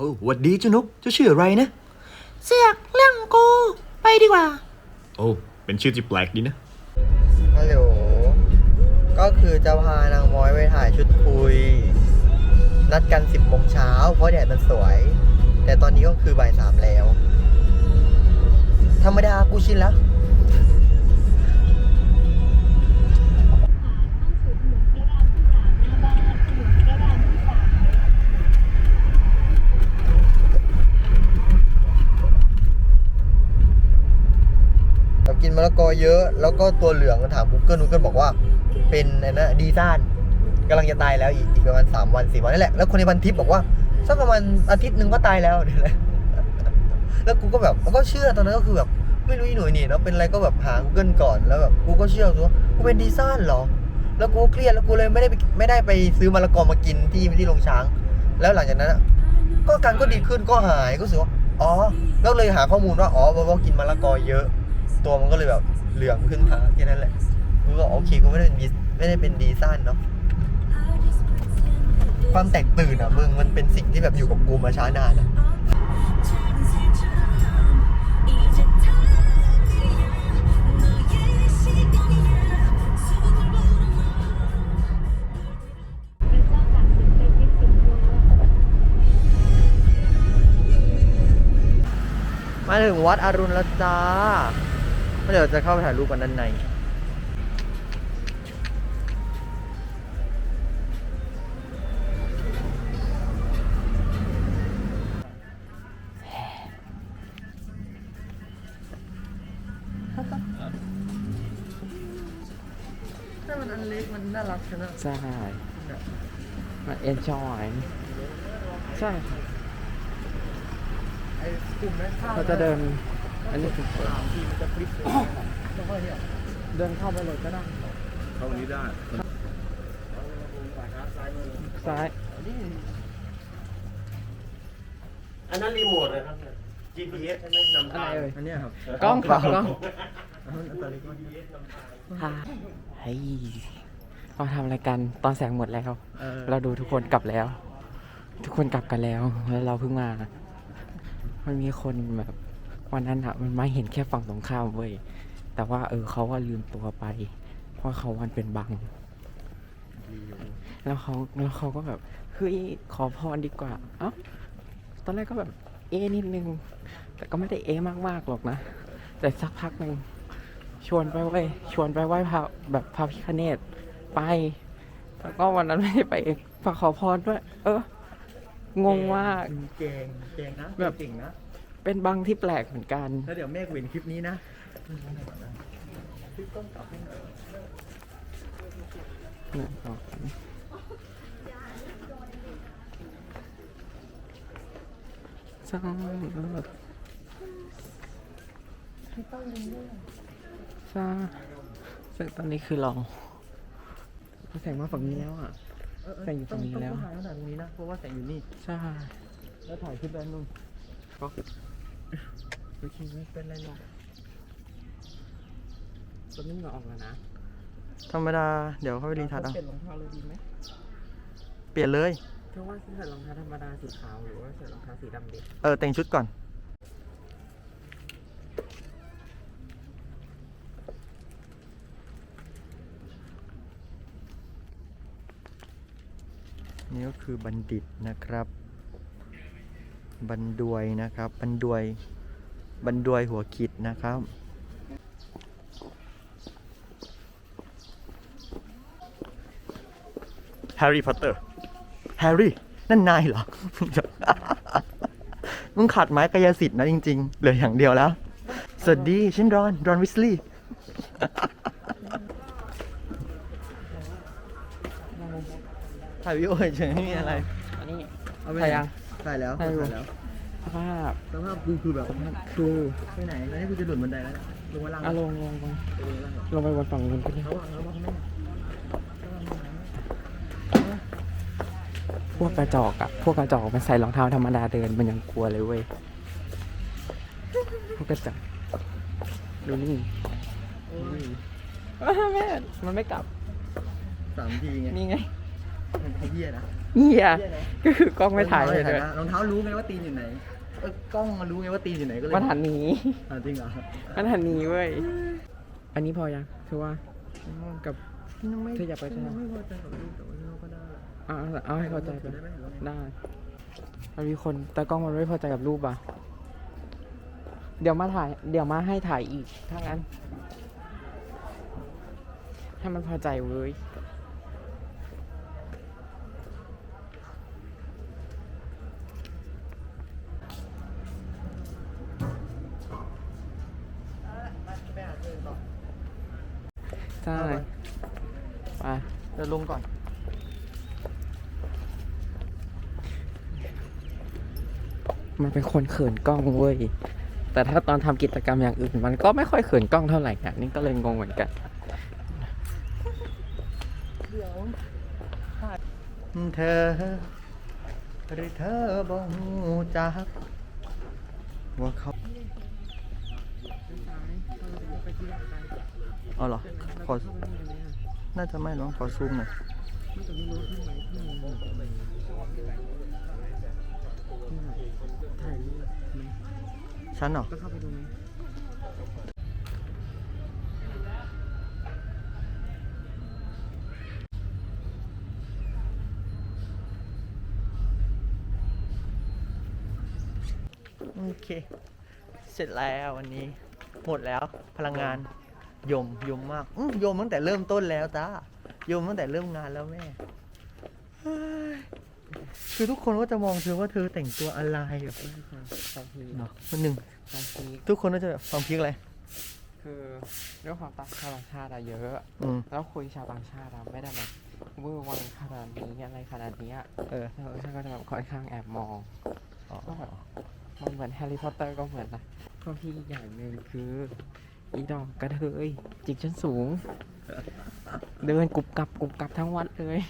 โอ้หวัดดีเจ้านกเจ้าชื่ออะไรนะ เสือกเรื่องกู ไปดีกว่า โอ้ เป็นชื่อที่แปลกดีนะ ฮัลโหล ก็คือจะพานางม้อยไปถ่ายชุดคุย นัดกันสิบโมงเช้าเพราะแดดมันสวย แต่ตอนนี้ก็คือบ่ายสามแล้ว ธรรมดากูชินแล้วะละกอเยอะ แล้วก็ตัวเหลืองถาม Google Google บอกว่า เป็นไอ้นะดีซ่านกำลังจะตายแล้วอีกอีกประมาณสามวันสี่วันนี่แหละแล้วคนในพันทิปบอกว่าสักประมาณอาทิตย์หนึ่งก็ตายแล้วเดี๋ยวนะแล้วกูก็แบบก็เชื่อตอนนั้นก็คือแบบไม่รู้อีหน่วยนี่เนาะเป็นอะไรก็แบบหา Google ก่อนแล้วแบบกูก็เชื่อตัวกูเป็นดีซ่านเหรอ แล้วกูเครียดแล้วกูเลยไม่ได้ไม่ได้ไปซื้อมะละกอมากินที่ที่โรงช้าง แล้วหลังจากนั้นก็การก็ดีขึ้นก็หายก็รู้สึกว่าอ๋อแล้วเลยหาข้อมูลว่าอ๋อเพราะว่ากินมะละกอเยอะ ตัวมันก็เลยแบบเหลืองขึ้นมาแค่นั้นแหละกูก็โอเคกูไม่ได้เป็นดีไม่ได้เป็นดีซ่านเนาะความแตกตื่นอะมึงมันเป็นสิ่งที่แบบอยู่กับกูมาช้านานอะมาถึงวัดอรุณแล้วจ้า เดี๋ยวจะเข้าไปถ่ายรูปกันด้านใน ถ้ามันอันเล็กมันน่ารักนะใช่มาเอนจอยใช่ค่ะไอ้กลุ่มนั้นข้าวเราจะเดิน อันนี้คือสาทีมันจะฟลิปเลยแล้วก็เนี่ยเดินเข้าไปเลยก็ได้เข้านี้ได้ซ้ายอันนั้นรีโมทนะครับ GPS ใช่ไหมนำอะไรทางอันนี้ครับกล้องขอกล้องค่ะเฮ้ยเราทำอะไรกันตอนแสงหมดแล้วเเราดูทุกคนกลับแล้ว ทุกคนกลับกันแล้ว แล้วเราเพิ่งมา มันมีคนแบบ วันนั้นอะมันมาเห็นแค่ฝั่งตรงข้ามเว้ยแต่ว่าเออเขาว่าลืมตัวไป เพราะเขาวันเป็นบัง แล้วเขาแล้วเขาก็แบบเฮ้ยขอพรดีกว่า เอ้าตอนแรกก็แบบเอะนิดนึง แต่ก็ไม่ได้เอะมากๆหรอกนะ แต่สักพักหนึ่งชวนไปเว้ยชวนไปไหว้พระแบบพระพิฆเนศไปแล้วก็วันนั้นไม่ได้ไปเองฝากขอพรด้วย เอองงมาก เก่งเก่งนะแบบเก่งนะ เป็นบังที่แปลกเหมือนกัน แล้วเดี๋ยวเมฆเว้นคลิปนี้นะคลิปต้องกลับให้หน่อยเนี่ยเอาสร้างรถสร้างซึ่งตอนนี้คือเราแสงมาฝั่งนี้แล้วอะ แสงอยู่ตรงนี้แล้ว ต้องถ่ายขนาดตรงนี้นะ เพราะว่าแสงอยู่นี่ ใช่ แล้วถ่ายขึ้นด้านนู้น ก็โอเคไม่เป็นไรหรอกตอนนี้เหงาออกแล้วนะธรรมดา เดี๋ยวเข้าไปรีทัชเอาเปลี่ยนรองเท้าเลยดีไหมเปลี่ยนเลย เธอว่าใส่รองเท้าธรรมดาสีขาวหรือว่าใส่รองเท้าสีดำดีเออแต่งชุดก่อน นี่ก็คือบัณฑิตนะครับ บันดวยนะครับ บันดวย บันดวยหัวขิดนะครับ แฮร์รี่พอตเตอร์ แฮร์รี่ นั่นนายเหรอ มึงขาดไม้กายสิทธิ์นะจริงๆ เหลืออย่างเดียวแล้ว สวัสดีฉันรอน รอนวิสลีย์ถ่ายวิดีโอเฉยๆไม่มีอะไร อันนี้เอาไปถ่ายยัง ถ่ายแล้วถ่ายอยู่ถ่ายแล้วสภาพสภาพกูคือแบบคือไปไหนแล้วนี่กูจะหลุดบันไดแล้วเนี่ยลงมาล่างอะลงลงลงลงไปบนฝั่งนู้นก็ได้ระวังระวังแม่พวกกระจอกอะพวกกระจอกมันใส่รองเท้าธรรมดาเดินมันยังกลัวเลยเว้ยพวกกระจอกดูนี่อ้าวแม่มันไม่กลับสามทีไงนี่ไง มันไอ้เหี้ยนะเฮียก็คือกล้องไม่ถ่ายเลยรองเลเท้ายรองเท้ารู้ไงว่าตีนอยู่ไหนเออกล้องมันรู้ไงว่าตีนอยู่ไหนก็เลยมันหันหนีอ่าจริงเหรอมันหันหนีเว้ย อันนี้พอยังถือว่ากับไม่เธออยากไปใช่ไหมไม่พอใจกับรูปแต่ว่าเราก็ได้เอาเอาเอาให้พอใจไปได้ไหมหรือว่าได้มันมีคนแต่กล้องมันไม่พอใจกับรูปอะ เดี๋ยวมาถ่าย เดี๋ยวมาให้ถ่ายอีกถ้างั้นให้มันพอใจเว้ย ใช่ไปเดี๋ยวลงก่อนมันเป็นคนเขินกล้องเว้ย แต่ถ้าตอนทำกิจกรรมอย่างอื่น มันก็ไม่ค่อยเขินกล้องเท่าไหร่อะนี่ก็เลยงงเหมือนกันเธอหรือเธอบ่ฮู้จักว่าเขา เอาเหรอขอน่าจะไม่หรอกขอซูมหน่อยถ่ายรูปไหมฉันเหรอก็เข้าไปดูไหมโอเค เสร็จแล้ววันนี้ หมดแล้วพลังงานยมยมมากอื้อยมตั้งแต่เริ่มต้นแล้วจ้ายมตั้งแต่เริ่มงานแล้วแม่เฮ้ยคือทุกคนก็จะมองเธอว่าเธอแต่งตัวอะไรแบบความพีเนาะมันหนึ่งความพีทุกคนก็จะแบบความพีคอะไรคือเรื่องความต่างชาติต่างชาติอะเยอะ อืมแล้วคุยชาวต่างชาติอะไม่ได้แบบเวอร์วังขนาดนี้อะไรขนาดนี้อะเออ แล้วฉันก็จะแบบค่อนข้างแอบมองอ๋อก็แบบ มันเหมือนแฮร์รี่พอตเตอร์ก็เหมือนนะก็พี่อีกอย่างหนึ่งคืออีดอกกระเทยจิกชั้นสูง เดินกุบกับกุบกับทั้งวันเลย